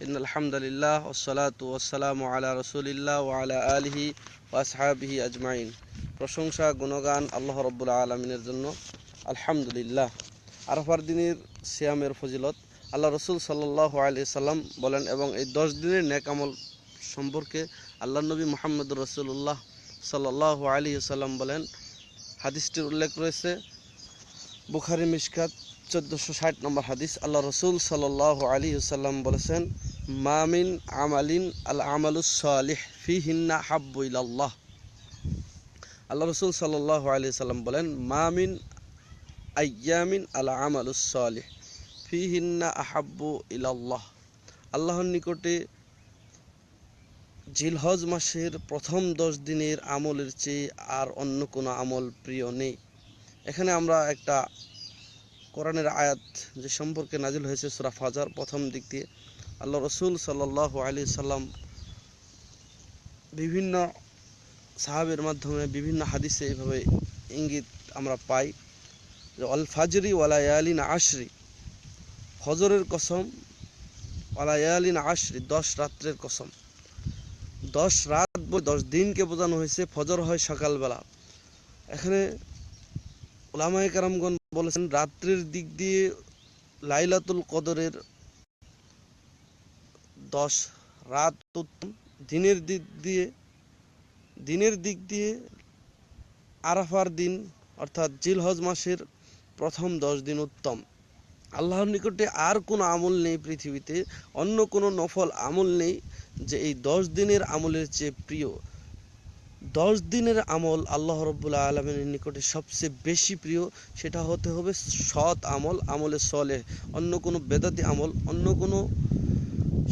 إن الحمد لله والصلاة والسلام على رسول الله وعلى آله وأصحابه أجمعين প্রশংসা গুণগান আল্লাহ রব্বুল আলমিনের জন্য আলহামদুলিল্লাহ আরফার দিনের সিয়ামের ফজিলত আল্লাহ রসুল সাল্লাহ আলি সাল্লাম বলেন এবং এই দশ দিনের নেক আমল সম্পর্কে আল্লাহ নবী মোহাম্মদ রসুল্লাহ সাল্লাহ আলী সাল্লাম বলেন হাদিসটির উল্লেখ রয়েছে বুখারি মিশকাত চোদ্দোশো ষাট নম্বর হাদিস, আল্লাহ রসুল সাল্লাহ আলী সাল্লাম বলেছেন মামিন আমালিন আল আমালুস সালিহ ফি হিন্না হাব্বু ইলাল্লাহ। আল্লাহ রসুল সাল্লাহ আলী সাল্লাম বলেন মামিন আয়ামিন আল আমালুস সালিহ ফি হিন্না আহাব্বু ইলাল্লাহ। আল্লাহর নিকটে জিলহজ মাসের প্রথম দশ দিনের আমলের চেয়ে আর অন্য কোনো আমল প্রিয় নেই। এখানে আমরা একটা কোরআনের আয়াত যে সম্পর্কে নাজিল হয়েছে সুরা ফাজার প্রথম দিক দিয়ে, আল্লাহ রসুল সাল্লাহ আলি সাল্লাম বিভিন্ন সাহাবের মাধ্যমে বিভিন্ন হাদিসে এইভাবে ইঙ্গিত আমরা পাই যে অল ফাজরি ওয়ালা ইয়ালিন আশরি ফজরের কসম, ওয়ালা ইয়ালিন আশরি দশ রাত্রের কসম। দশ রাত দশ দিনকে বোঝানো হয়েছে, ফজর হয় সকালবেলা। এখানে ওলামায় কারামগণ বলেছেন, রাত্রের দিক দিয়ে লাইলাতুল কদরের দশ রাত উত্তম দিনের দিক দিয়ে, দিনের দিক দিয়ে আরাফার দিন, অর্থাৎ জিলহজ মাসের প্রথম দশ দিন উত্তম। আল্লাহর নিকটে আর কোনো আমল নেই পৃথিবীতে, অন্য কোনো নফল আমল নেই যে এই দশ দিনের আমলের চেয়ে প্রিয়। দশ দিনের আমল আল্লাহ রব্বুল্লা আলমিনের নিকটে সবচেয়ে বেশি প্রিয়, সেটা হতে হবে সৎ আমল, আমলে সলে অন্য কোনো বেদাতি আমল, অন্য কোনো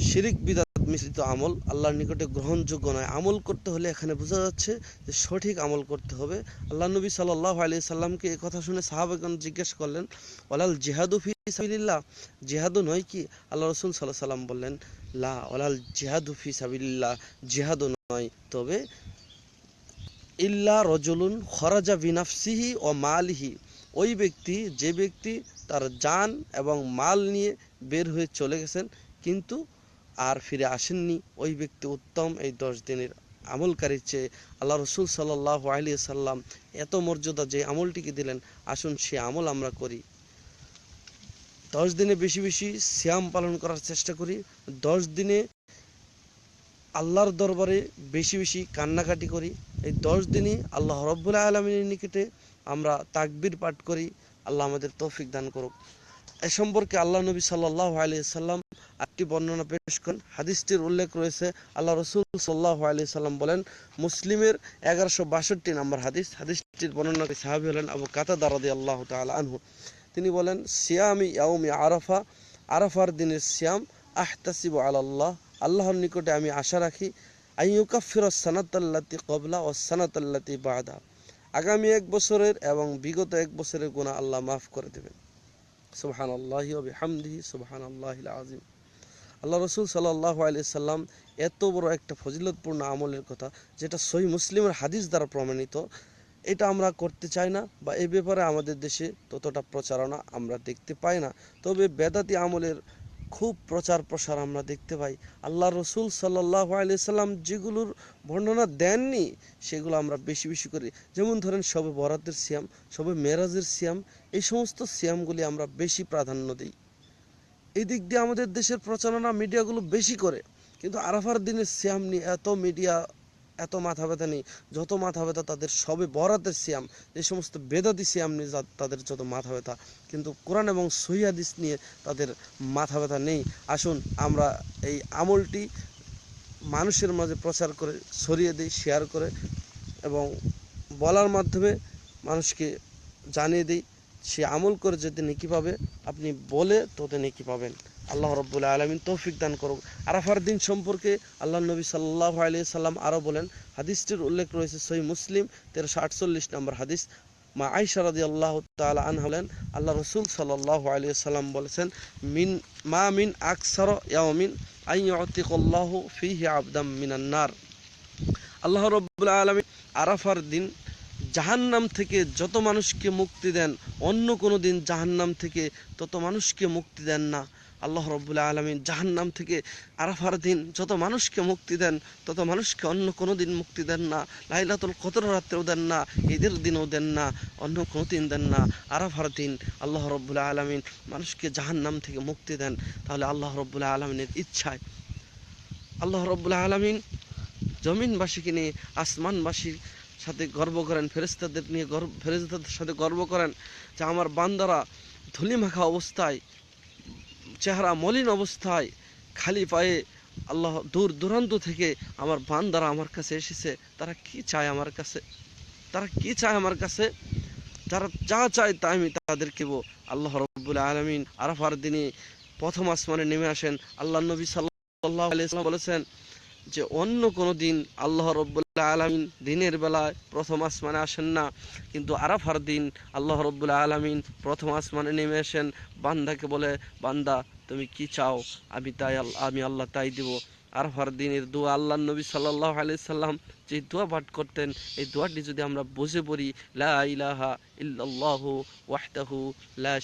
শিরিক বিদাত মিশ্রিত আমল আল্লাহর নিকটে গ্রহণযোগ্য নয়। আমল করতে হলে এখানে বোঝা যাচ্ছে যে সঠিক আমল করতে হবে। আল্লাহ নবী সাল্লাহ আলি সাল্লামকে এই কথা শুনে সাহাবাগণ জিজ্ঞেস করলেন ওলাল জিহাদু ফি সাবিল্লাহ জিহাদু নয় কি? আল্লাহ রসুল সাল্লাহ সাল্লাম বললেন, লা ওলাল জিহাদু ফি সাবিল্লাহ জিহাদু নয়। তবে ইল্লা রজুলুন খরাজা বিনাফসিহি ও মালহি। ওই ব্যক্তি, যে ব্যক্তি তার যান এবং মাল নিয়ে বের হয়ে চলে গেছেন, কিন্তু আর ফিরে আসেননি। ওই ব্যক্তি উত্তম এই দশ দিনের আমলকারীর চেয়ে। আল্লাহ রসুল সাল্লাহ আলী সাল্লাম এত মর্যাদা যে আমলটিকে দিলেন, আসুন সে আমল আমরা করি। দশ দিনে বেশি বেশি শ্যাম পালন করার চেষ্টা করি। দশ দিনে আল্লাহর দরবারে বেশি বেশি কান্নাকাটি করি। এই দশ দিনই আল্লাহ রব্বুল আলমিনের নিকটে আমরা তাকবির পাঠ করি, আল্লাহ আমাদের তৌফিক দান করুক। এ সম্পর্কে আল্লাহ নবী সাল্লাহ আলি সাল্লাম একটি বর্ণনা পেশ করেন। হাদিসটির উল্লেখ রয়েছে, আল্লাহ রসুল সাল্লাহ আলি সাল্লাম বলেন, মুসলিমের এগারোশো বাষট্টি নম্বর হাদিস। হাদিসটির বর্ণনা সাহাবি হলেন আবু কাতা দারাদি আল্লাহ তাল আনহু। তিনি বলেন, সিয়ামি ইয়াউমি আরাফা, আরাফার দিনের সিয়াম আহতাসিব আল্লাহ আল্লাহর নিকটে আমি আশা রাখি আগামী এক বছরের এবং বিগত এক বছরের গুণা আল্লাহ মাফ করে দেবেন। সুবহান আল্লাহি হামদিহি সুবহান আল্লাহ আজিম আল্লাহ রসুল সাল্লাহ আলি সাল্লাম এত বড় একটা ফজিলতপূর্ণ আমলের কথা, যেটা সহি মুসলিমের হাদিস দ্বারা প্রমাণিত, এটা আমরা করতে চাই না বা এই ব্যাপারে আমাদের দেশে ততটা প্রচারণা আমরা দেখতে পাই না। তবে বেদাতি আমলের খুব প্রচার প্রসার আমরা দেখতে পাই। আল্লাহ রসুল সাল্লাহ আলিয়াল্লাম যেগুলোর বর্ণনা দেননি, সেগুলো আমরা বেশি বেশি করি। যেমন ধরেন, সবে বরাতের সিয়াম, সবে মেরাজের সিয়াম, এই সমস্ত সিয়ামগুলি আমরা বেশি প্রাধান্য দিই। এই দিক দিয়ে আমাদের দেশের প্রচারণা মিডিয়াগুলো বেশি করে। কিন্তু আরাফার দিনের সিয়াম নিয়ে এত মিডিয়া এত মাথা ব্যথা নেই, যত মাথা ব্যথা তাদের সবে বরাতের সিয়াম যে সমস্ত বেদাতি সিয়াম নিয়ে তাদের যত মাথা ব্যথা। কিন্তু কোরআন এবং সহিয়াদিস নিয়ে তাদের মাথা ব্যথা নেই। আসুন আমরা এই আমলটি মানুষের মাঝে প্রচার করে, ছড়িয়ে দিই শেয়ার করে এবং বলার মাধ্যমে মানুষকে জানিয়ে দিই, সে আমল করে যেতে নেকি পাবে, আপনি বলে তোতে নেকি পাবেন। আল্লাহ রব্বুল্লাহ আলমিন তৌফিক দান করুক। আরাফার দিন সম্পর্কে আল্লাহ নবী সাল্লাহ আলি সাল্লাম আরও বলেন, হাদিসটির উল্লেখ রয়েছে সহি মুসলিম, তেরোশো আটচল্লিশ নম্বর হাদিস। মা আইসা রাদি আল্লাহ তালা আন হলেন আল্লাহ রসুল সাল্লাহ আলি সাল্লাম বলেছেন, মিন, মা মিন আকসার ইয়ামিন আইয়তিকল্লাহ ফিহি আবদাম মিনান্নার আল্লাহ রব্বুল্লাহ আলমিন আরাফার দিন জাহান্নাম থেকে যত মানুষকে মুক্তি দেন, অন্য কোনো দিন জাহান্নাম থেকে তত মানুষকে মুক্তি দেন না। আল্লাহ রব্বুল আলমিন জাহান্নাম থেকে আরাফার দিন যত মানুষকে মুক্তি দেন, তত মানুষকে অন্য কোনো দিন মুক্তি দেন না। লাইলাতুল কদর রাত্রেও দেন না, ঈদের দিনও দেন না, অন্য কোনো দিন দেন না। আরাফার দিন আল্লাহ রব্বুল আলমিন মানুষকে জাহান্নাম থেকে মুক্তি দেন, তাহলে আল্লাহ রব্বুল আলমিনের ইচ্ছায়। আল্লাহ রব্বুল আলমিন জমিনবাসীকে নিয়ে, আসমানবাসীর সাথে গর্ব করেন ফেরেস্তাদের নিয়ে গর্ব ফেরেস্তাদের সাথে গর্ব করেন যে আমার বান্দারা ধুলিমাখা অবস্থায়, চেহারা মলিন অবস্থায়, খালি পায়ে আল্লাহ দূর দূরান্ত থেকে আমার বান্দারা আমার কাছে এসেছে। তারা কি চায় আমার কাছে? তারা কি চায় আমার কাছে? তারা যা চায় তা আমি তাদেরকে আল্লাহ রব্বুল আলমিন আরাফার দিনে প্রথম আসমানে নেমে আসেন। আল্লাহ নবী সাল্লাহ বলেছেন যে অন্য কোনো দিন আল্লাহ রব্বুল্লাহ আলমিন দিনের বেলায় প্রথম আসমানে আসেন না, কিন্তু আরাফার দিন আল্লাহ রব্বুল্লাহ আলমিন প্রথম আসমানে নেমে আসেন। বান্দাকে বলে, বান্দা, তুমি কি চাও? আমি তাই আমি আল্লাহ তাই দিব। আরাফার দিনের দোয়া আল্লাহ নবী সাল্লাহ আলি সাল্লাম যে দোয়া পাঠ করতেন, এই দোয়াটি যদি আমরা বুঝে পড়ি, লা ইলাহা ইল্লাল্লাহু ওয়াহদাহু লা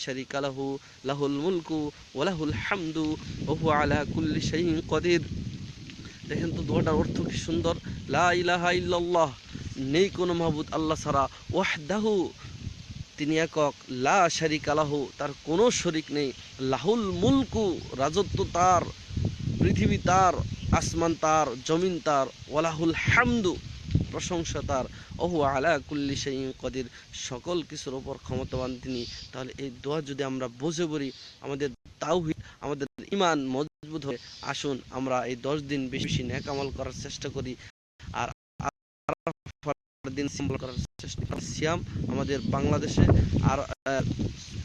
লাহু, লাহুল মুলকু ওয়া লাহুল হামদু, ওয়া হুয়া আলা কুল্লি শাইইন কদির। দেখেন তো দোয়াটার অর্থ কি সুন্দর? লা ইলাহা ইল্লাল্লাহ। নেই কোনো মাহবুদ আল্লাহ ছাড়া। ওয়াহদাহু, তিনি একক। লা শারিক আলাহু তার কোনো শরিক নেই। লাহুল মুলকু, রাজত্ব তার, পৃথিবী তার, আসমান তার, জমিন তার, ওয়ালাহুল হামদু, প্রশংসা তার। ওহু আলা কুল্লি শাইইন কদির। সকল কিছুর ওপর ক্ষমতাবান তিনি। তাহলে এই দোয়া যদি আমরা বুঝে পড়ি, আমাদের তাওহিদ, আমাদের ইমান মজবুত হয়ে আসুন, আমরা এই দশ দিন বেশি ন্যাক আমল করার চেষ্টা করি আর দিন সিম্বল করার চেষ্টা সিয়াম আমাদের বাংলাদেশে আর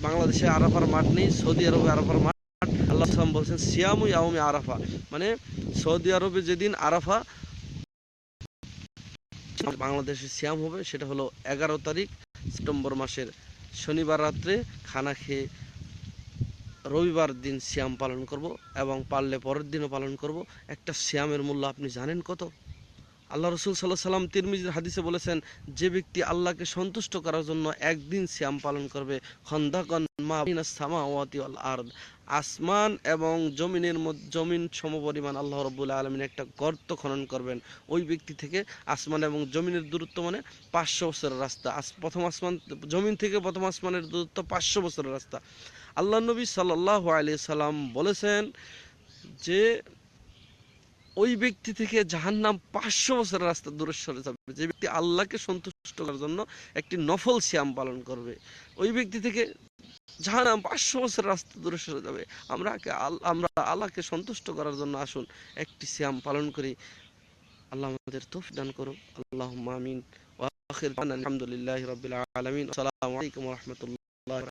বাংলাদেশে আরাফার মাঠ নেই, সৌদি আরবে আরাফার মাঠ। আল্লাহ সালাম বলছেন, সিয়ামু ইয়াউমি আরাফা। মানে সৌদি আরবে যেদিন আরাফা, বাংলাদেশে সিয়াম হবে, সেটা হলো এগারো তারিখ, সেপ্টেম্বর মাসের শনিবার রাত্রে খানা খেয়ে রবিবার দিন সিয়াম পালন করব এবং পারলে পরের দিনও পালন করব। একটা সিয়ামের মূল্য আপনি জানেন কত? আল্লাহ রসুল সাল্লাহ সাল্লাম তিরমিজির হাদিসে বলেছেন, যে ব্যক্তি আল্লাহকে সন্তুষ্ট করার জন্য একদিন সিয়াম পালন করবে, খন্দাকন আর্দ। আসমান এবং জমিনের জমিন সমপরিমাণ আল্লাহ রব্বুল আলমিন একটা গর্ত খনন করবেন। ওই ব্যক্তি থেকে আসমান এবং জমিনের দূরত্ব মানে পাঁচশো বছরের রাস্তা। প্রথম আসমান, জমিন থেকে প্রথম আসমানের দূরত্ব পাঁচশো বছরের রাস্তা। আল্লাহ নবী সাল্লাহ আলি সাল্লাম বলেছেন যে ওই ব্যক্তি থেকে জাহান্নাম পাঁচশো বছরের রাস্তা দূরে সরে যাবে। যে ব্যক্তি আল্লাহকে সন্তুষ্ট করার জন্য একটি নফল সিয়াম পালন করবে, ওই ব্যক্তি থেকে জাহান্নাম পাঁচশো বছরের রাস্তা দূরে সরে যাবে। আমরা আমরা আল্লাহকে সন্তুষ্ট করার জন্য আসুন একটি সিয়াম পালন করি। আল্লাহ আমাদের তৌফিক দান করুন আল্লাহ দাওয়ানা আলহামদুলিল্লাহি রাব্বিল আলামিন। আসসালামু আলাইকুম ওয়া রাহমাতুল্লাহি